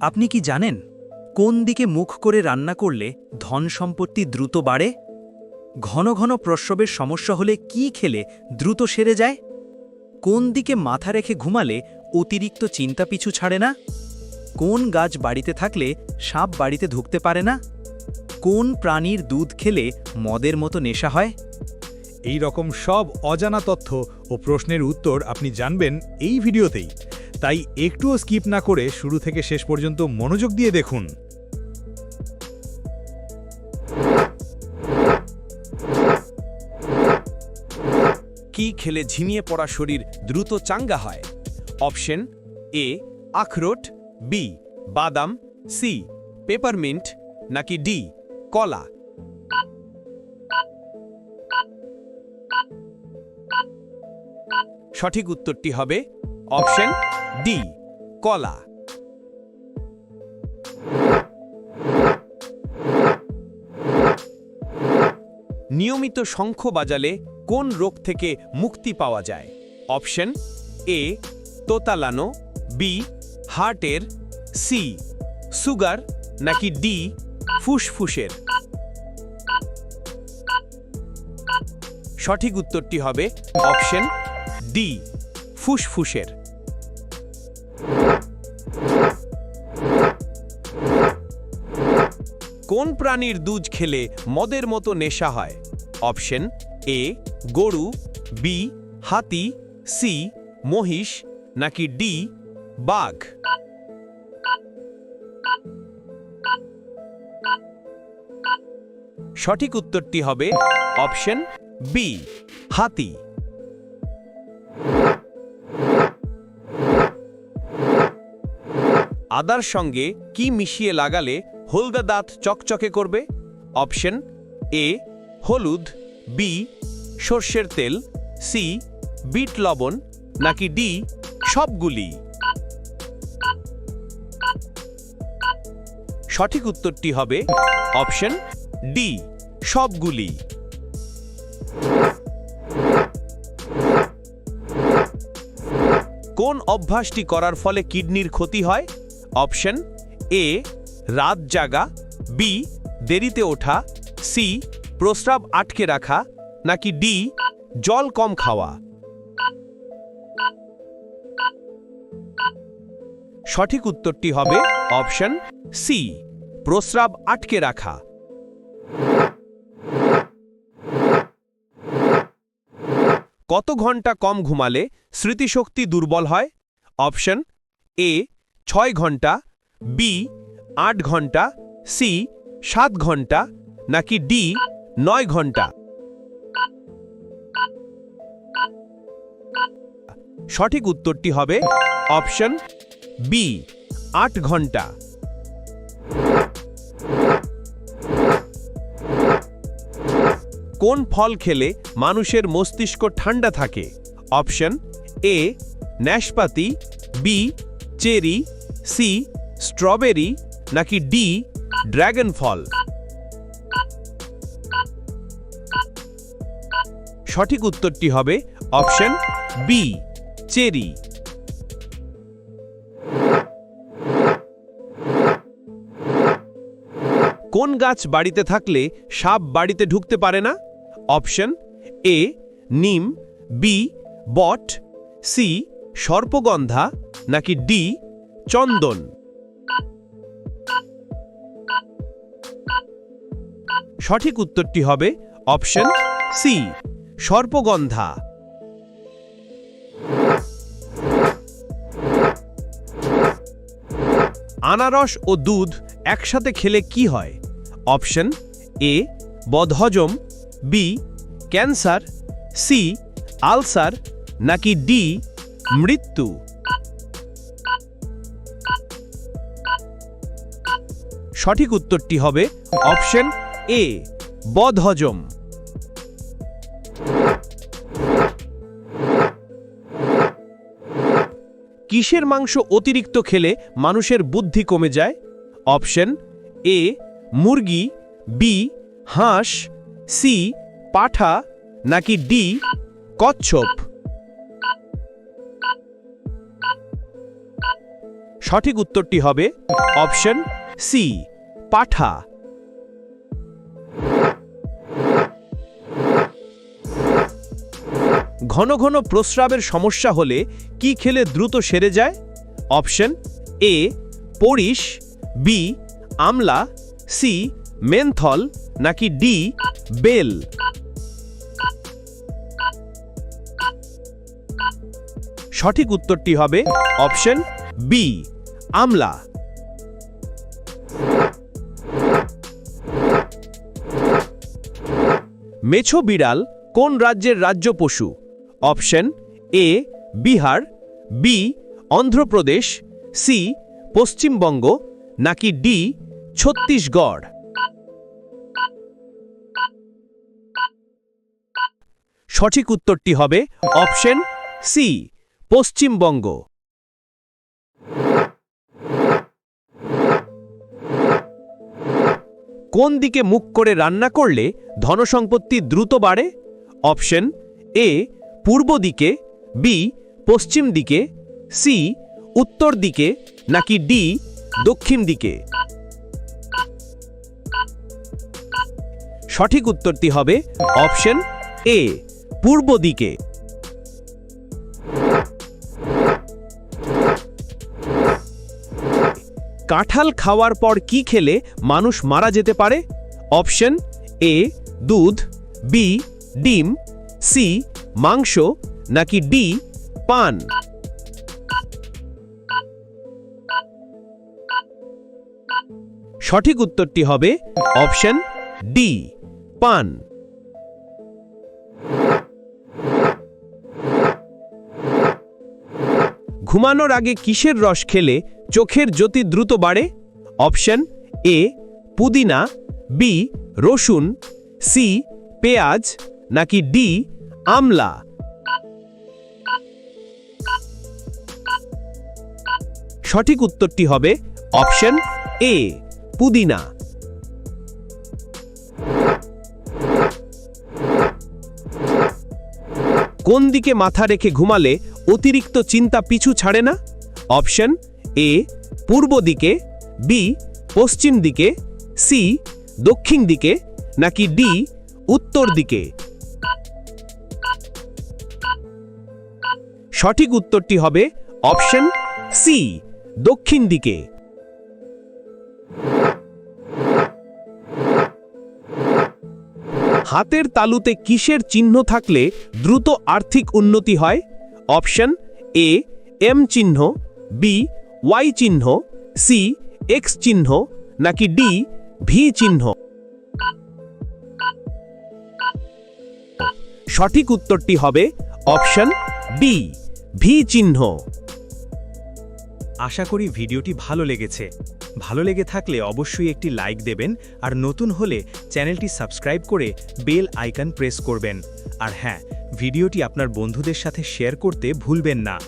আপনি কি জানেন কোন দিকে মুখ করে রান্না করলে ধন সম্পত্তি দ্রুত বাড়ে? ঘন ঘন প্রস্রবের সমস্যা হলে কি খেলে দ্রুত সেরে যায়? কোন দিকে মাথা রেখে ঘুমালে অতিরিক্ত চিন্তা পিছু ছাড়ে না? কোন গাছ বাড়িতে থাকলে সাপ বাড়িতে ঢুকতে পারে না? কোন প্রাণীর দুধ খেলে মদের মতো নেশা হয়? এই রকম সব অজানা তথ্য ও প্রশ্নের উত্তর আপনি জানবেন এই ভিডিওতেই। তাই একটুও স্কিপ না করে শুরু থেকে শেষ পর্যন্ত মনোযোগ দিয়ে দেখুন। কি খেলে ঝিমিয়ে পড়া শরীর দ্রুত চাঙ্গা হয়? অপশন এ, আখরোট, বি, বাদাম, সি, পেপারমিন্ট, নাকি ডি, কলা। সঠিক উত্তরটি হবে অপশন ডি, কলা। নিয়মিত শঙ্খ বাজালে কোন রোগ থেকে মুক্তি পাওয়া যায়? অপশন এ, তোতালানো, বি, হার্টের, সি, সুগার, নাকি ডি, ফুসফুসের? সঠিক উত্তরটি হবে অপশন ডি। ফুসফুসের। কোন প্রাণীর দুধ খেলে মদের মতো নেশা হয়? অপশন এ, গরু, বি, হাতি, সি, মহিষ, নাকি ডি, বাঘ? সঠিক উত্তরটি হবে অপশন বি, হাতি। আদার সঙ্গে কি মিশিয়ে লাগালে হলদা দাঁত চকচকে করবে? অপশন এ, হলুদ, বি, সর্ষের তেল, সি, বিট লবণ, নাকি ডি, সবগুলি? সঠিক উত্তরটি হবে অপশন ডি, সবগুলি। কোন অভ্যাসটি করার ফলে কিডনির ক্ষতি হয়? অপশন এ, রাত জাগা, বি, দেরিতে ওঠা, সি, প্রস্রাব আটকে রাখা, নাকি ডি, জল কম খাওয়া। সঠিক উত্তরটি হবে অপশন সি, প্রস্রাব আটকে রাখা। কত ঘণ্টা কম ঘুমালে স্মৃতিশক্তি দুর্বল হয়? অপশন এ ছয় ঘণ্টা বি আট ঘণ্টা সি সাত ঘণ্টা, নাকি ডি নয় ঘণ্টা? সঠিক উত্তরটি হবে অপশন বি আট ঘণ্টা। কোন ফল খেলে মানুষের মস্তিষ্ক ঠান্ডা থাকে? অপশন এ ন্যাশপাতি বি চেরি সি, স্ট্রবেরি, নাকি ডি ড্র্যাগন ফল সঠিক উত্তরটি হবে অপশন বি, চেরি। কোন গাছ বাড়িতে থাকলে সাপ বাড়িতে ঢুকতে পারে না? অপশন এ, নিম, বি, বট, সি, সর্পগন্ধা, নাকি ডি চন্দন। সঠিক উত্তরটি হবে অপশন সি সর্পগন্ধা। আনারস ও দুধ একসাথে খেলে কি হয়? অপশন এ বদহজম বি ক্যান্সার সি আলসার, নাকি ডি মৃত্যু। সঠিক উত্তরটি হবে অপশন এ, বদহজম। কিসের মাংস অতিরিক্ত খেলে মানুষের বুদ্ধি কমে যায়? অপশন এ, মুরগি, বি, হাঁস, সি, পাঠা, নাকি ডি, কচ্ছপ। সঠিক উত্তরটি হবে অপশন সি পাঠা। ঘন ঘন প্রস্রাবের সমস্যা হলে কি খেলে দ্রুত সেরে যায়? অপশন এ পরিশ বি আমলা সি মেনথল, নাকি ডি বেল। সঠিক উত্তরটি হবে অপশন বি আমলা। মেছো বিড়াল কোন রাজ্যের রাজ্য পশু? Option A, Bihar, B, Andhra Pradesh, C, Paschimbanga, নাকি ডি, ছত্তিশগড়? সঠিক উত্তরটি হবে অপশন সি, পশ্চিমবঙ্গ। কোন দিকে মুখ করে রান্না করলে ধনসম্পত্তি দ্রুত বাড়ে? অপশন এ, পূর্ব দিকে বি পশ্চিম দিকে সি উত্তর দিকে, নাকি ডি দক্ষিণ দিকে? সঠিক উত্তরটি হবে অপশন এ, পূর্ব দিকে। কাঁঠাল খাওয়ার পর কি খেলে মানুষ মারা যেতে পারে? অপশন এ, দুধ, বি, ডিম, সি, মাংস, নাকি ডি, পান। সঠিক উত্তরটি হবে অপশন ডি, পান। ঘুমানোর আগে কিসের রস খেলে চোখের জ্যোতি দ্রুত বাড়ে। অপশন এ, পুদিনা, বি, রসুন, সি, পেঁয়াজ, নাকি ডি, আমলা। সঠিক উত্তরটি হবে অপশন এ, পুদিনা। কোন দিকে মাথা রেখে ঘুমালে অতিরিক্ত চিন্তা পিছু ছাড়ে না? অপশন এ পূর্ব দিকে, বি পশ্চিম দিকে, সি দক্ষিণ দিকে, নাকি ডি উত্তর দিকে? সঠিক উত্তরটি হবে অপশন সি, দক্ষিণ দিকে। হাতের তালুতে কিসের চিহ্ন থাকলে দ্রুত আর্থিক উন্নতি হয়? অপশন এ, এম চিহ্ন, বি ওয়াই চিহ্ন, সি, এক্স চিহ্ন, নাকি ডি, ভি চিহ্ন? সঠিক উত্তরটি হবে অপশন ডি, ভি চিহ্ন। আশা করি ভিডিওটি ভালো লেগেছে। ভালো লেগে থাকলে অবশ্যই একটি লাইক দেবেন আর নতুন হলে চ্যানেলটি সাবস্ক্রাইব করে বেল আইকন প্রেস করবেন। আর হ্যাঁ ভিডিওটি আপনার বন্ধুদের সাথে শেয়ার করতে ভুলবেন না।